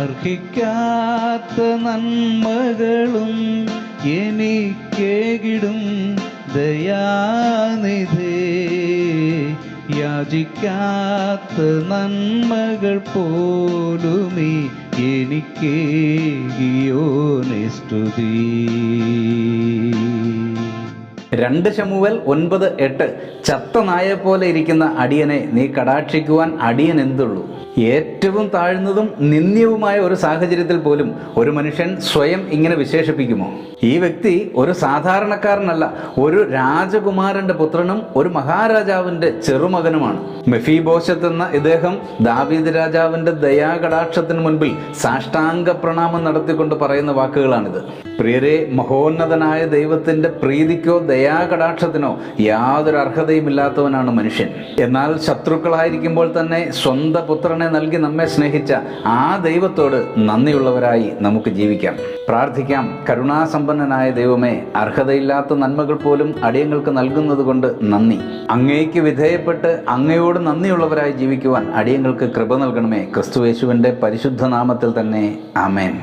അർഹിക്കാത്ത നന്മകളും എനിക്കേകിടും. ദയാനിധേ യാചിക്കാത്ത നന്മകൾ പോലുമീ എനിക്കേകിയോ നിസ്തുതി രണ്ട് ശമുവൽ ഒൻപത് എട്ട്. ചത്ത നായെ ഇരിക്കുന്ന അടിയനെ നീ കടാക്ഷിക്കുവാൻ അടിയൻ എന്തുള്ളൂ? ഏറ്റവും താഴ്ന്നതും നിന്ദ്യവുമായ ഒരു സാഹചര്യത്തിൽ പോലും ഒരു മനുഷ്യൻ സ്വയം ഇങ്ങനെ വിശേഷിപ്പിക്കുമോ? ഈ വ്യക്തി ഒരു സാധാരണക്കാരനല്ല. ഒരു രാജകുമാരന്റെ പുത്രനും ഒരു മഹാരാജാവിന്റെ ചെറുമകനുമാണ്. മെഫീബോശത്ത് എന്ന ഇദ്ദേഹം ദാവീദ് രാജാവിന്റെ ദയാകടാക്ഷത്തിന് മുൻപിൽ സാഷ്ടാംഗ പ്രണാമം നടത്തിക്കൊണ്ട് പറയുന്ന വാക്കുകളാണിത്. പ്രിയരെ മഹോന്നതനായ ദൈവത്തിന്റെ പ്രീതിക്കോ ദയാകടാക്ഷത്തിനോ യാതൊരു അർഹതയുമില്ലാത്തവനാണ് മനുഷ്യൻ. എന്നാൽ ശത്രുക്കളായിരിക്കുമ്പോൾ തന്നെ സ്വന്തം പുത്രനെ നൽകി നമ്മെ സ്നേഹിച്ച ആ ദൈവത്തോട് നന്ദിയുള്ളവരായി നമുക്ക് ജീവിക്കാം. പ്രാർത്ഥിക്കാം കരുണാസമ്പന്നനായ ദൈവമേ അർഹതയില്ലാത്ത നന്മകൾ പോലും അടിയങ്ങൾക്ക് നൽകുന്നത് കൊണ്ട് നന്ദി. അങ്ങേക്ക് വിധേയപ്പെട്ട് അങ്ങയോട് നന്ദിയുള്ളവരായി ജീവിക്കുവാൻ അടിയങ്ങൾക്ക് കൃപ നൽകണമേ. ക്രിസ്തുയേശുവിന്റെ പരിശുദ്ധ നാമത്തിൽ തന്നെ. ആമേൻ.